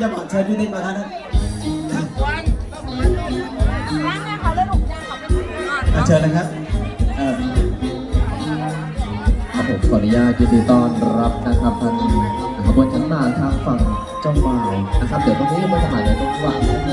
จะบอกเชิญพี่ติ๊กมาทางนั้นอะเชิญนะครับเออครับผมขออนุญาตยินดีต้อนรับนะครับท่านขบวนขันนมากทางฝั่งเจ้าบ่าวนะครับ เดี๋ยวตรงนี้ขบวนขันหมากเดี๋ยวต้องวาง